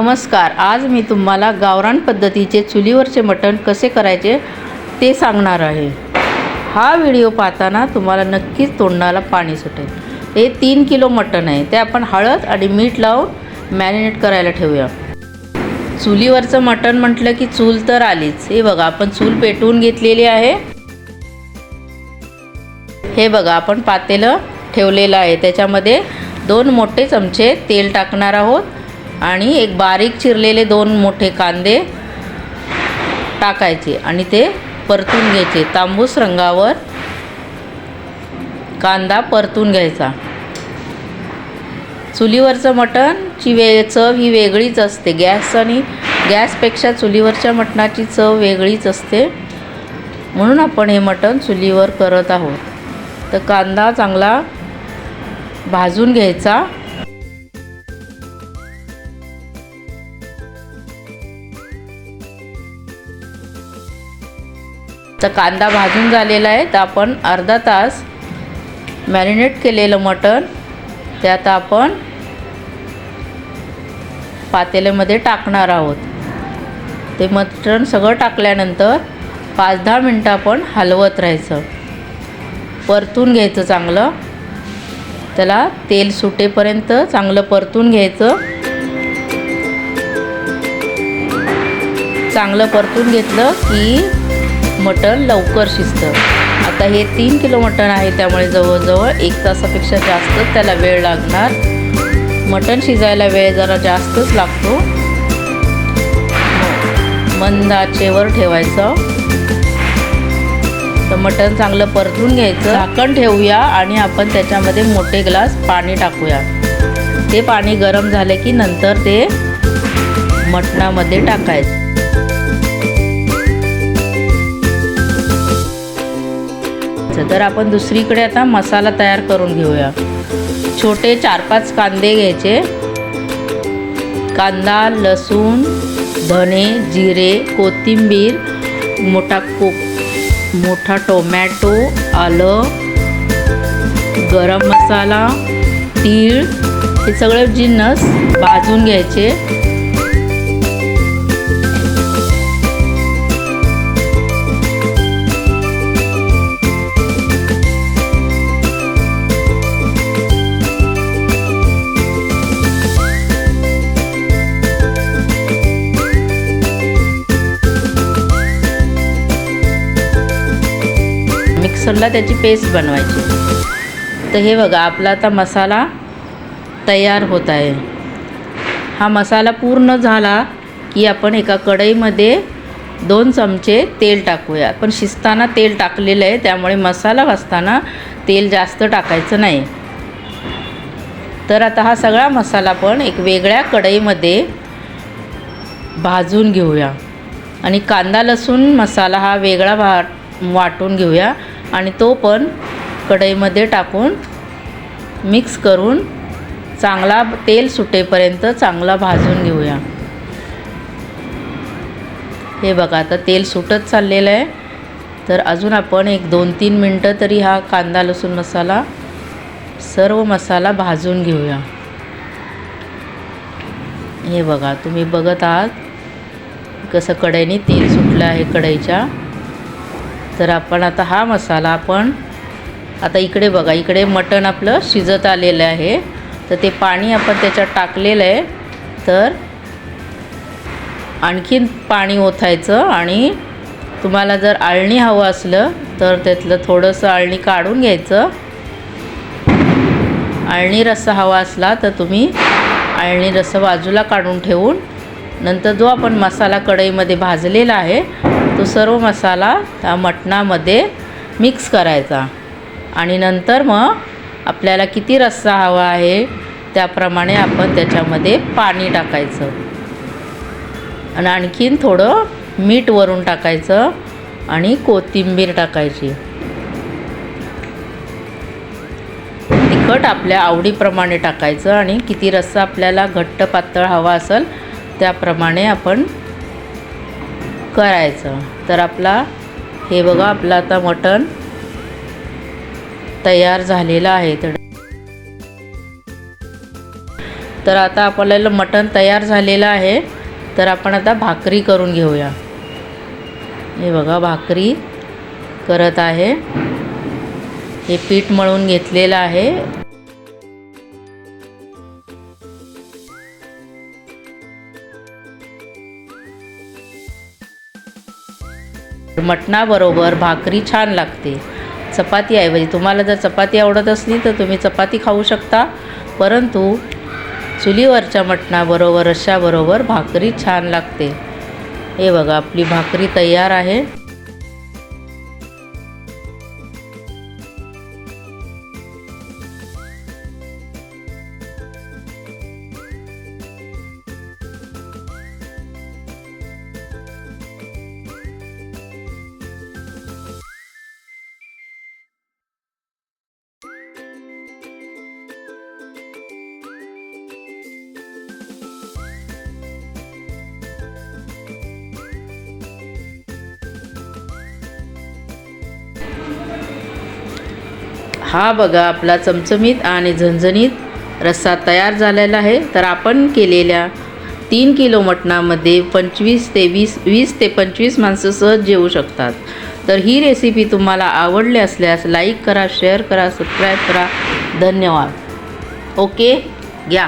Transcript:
नमस्कार आज मी तुम्हाला गावरान पद्धतीचे चुलीवरचे मटण कसे करायचे ते सांगणार आहे. हा व्हिडिओ पाहताना तुम्हाला नक्कीच तोंडाला पाणी सुटेल. हे तीन किलो मटण आहे ते आपण हळद आणि मीठ लावून मॅरिनेट करायला ठेवूया. चुलीवरचं मटण म्हटलं की चूल तर आलीच. हे बघा आपण चूल पेटवून घेतलेली आहे. हे बघा आपण पातेलं ठेवलेलं आहे. त्याच्यामध्ये दोन मोठे चमचे तेल टाकणार आहोत. आणि एक बारीक चिरलेले दोन मोठे कांदे टाकायचे आणि ते परतून घ्यायचे. तांबूस रंगावर कांदा परतून घ्यायचा. चुलीवरचं मटणची वे चव ही वेगळीच असते. गॅस आणि गॅसपेक्षा चुलीवरच्या मटणाची चव वेगळीच असते. म्हणून आपण हे मटण चुलीवर करत आहोत. तर कांदा चांगला भाजून घ्यायचा. तर कांदा भाजून झालेला आहे. तर आपण अर्धा तास मॅरिनेट केलेलं मटण ते आता आपण पातेल्यामध्ये टाकणार आहोत. ते मटण सगळं टाकल्यानंतर पाच दहा मिनटं आपण हलवत राहायचं. परतून घ्यायचं चांगलं. त्याला तेल सुटेपर्यंत चांगलं परतून घ्यायचं. चांगलं परतून घेतलं की मटण लवकर शिजतं. आता हे तीन किलो मटण आहे त्यामुळे जवळजवळ एक तासापेक्षा जास्तच त्याला वेळ लागणार. मटण शिजायला वेळ जरा जास्तच लागतो. मंद आचेवर ठेवायचं. तर मटण चांगलं परतून घ्यायचं. झाकण ठेवूया आणि आपण त्याच्यामध्ये मोठे ग्लास पाणी टाकूया. ते पाणी गरम झाले की नंतर ते मटणामध्ये टाकायचं. तर आपण दुसरीकडे आता मसाला तयार करून घेऊया. छोटे चार पाच कांदे घ्यायचे. कांदा लसूण धणे जिरे कोथिंबीर मोठा को मोठा टोमॅटो आलं गरम मसाला तीळ हे सगळे जिन्नस भाजून घ्यायचे. मिक्सरला त्याची पेस्ट बनवायची. तर हे बघा आपला आता मसाला तयार होत आहे. हा मसाला पूर्ण झाला की आपण एका कढईमध्ये दोन चमचे तेल टाकूया. पण शिजताना तेल टाकलेलं आहे त्यामुळे मसाला भाजताना तेल जास्त टाकायचं नाही. तर आता हा सगळा मसाला पण एक वेगळ्या कढईमध्ये भाजून घेऊया. आणि कांदा लसूण मसाला हा वेगळा भा वाटून घेऊया. आणि तो पण कढईमध्ये टाकून मिक्स करून चांगला तेल सुटेपर्यंत चांगला भाजून घेऊया. हे बघा आता तेल सुटत चाललेलं आहे. तर अजून आपण एक दोन तीन मिनटं तरी हा कांदा लसूण मसाला सर्व मसाला भाजून घेऊया. हे बघा तुम्ही बघत आहात कसं कढईने तेल सुटलं आहे कढईच्या. तर आपण आता हा मसाला आपण आता इकडे बघा इकडे मटण आपलं शिजत आलेलं आहे. तर ते पाणी आपण त्याच्यात टाकलेलं आहे. तर आणखीन पाणी ओतायचं आणि तुम्हाला जर आळणी हवं असलं तर त्यातलं थोडंसं आळणी काढून घ्यायचं. आळणी रस्सा हवा असला तर तुम्ही आळणी रस्सा बाजूला काढून ठेवून नंतर जो आपण मसाला कढईमध्ये भाजलेला आहे तो सर्व मसाला त्या मटणामध्ये मिक्स करायचा. आणि नंतर मग आपल्याला किती रस्सा हवा आहे त्याप्रमाणे आपण त्याच्यामध्ये पाणी टाकायचं. आणि आणखीन थोडं मीठ वरून टाकायचं आणि कोथिंबीर टाकायची. तिखट आपल्या आवडीप्रमाणे टाकायचं आणि किती रस्सा आपल्याला घट्ट पातळ हवा असेल त्याप्रमाणे आपण करायचं. तर आपला हे बघा आपलं आता मटण तयार झालेलं आहे. तर तर आता आपल्याला मटण तयार झालेलं आहे. तर आपण आता भाकरी करून घेऊया. हे बघा भाकरी करत आहे. हे पीठ मळून घेतलेलं आहे. मटणाबरोबर भाकरी छान लागते. चपाती ऐवजी तुम्हाला जर चपाती आवडत असली तर तुम्ही चपाती खाऊ शकता. परंतु चुलीवरच्या मटणाबरोबर रश्श्याबरोबर भाकरी छान लागते. हे बघा आपली भाकरी तयार आहे. हा बघा आपला चमचमीत आणि झणझणीत रस्सा तयार झालेला आहे. तर आपण केलेल्या तीन किलो मटणामध्ये पंचवीस ते वीस वीस ते पंचवीस माणसं सहज जेवू शकतात. तर ही रेसिपी तुम्हाला आवडली असल्यास लाईक करा शेअर करा सबस्क्राईब करा. धन्यवाद. ओके घ्या.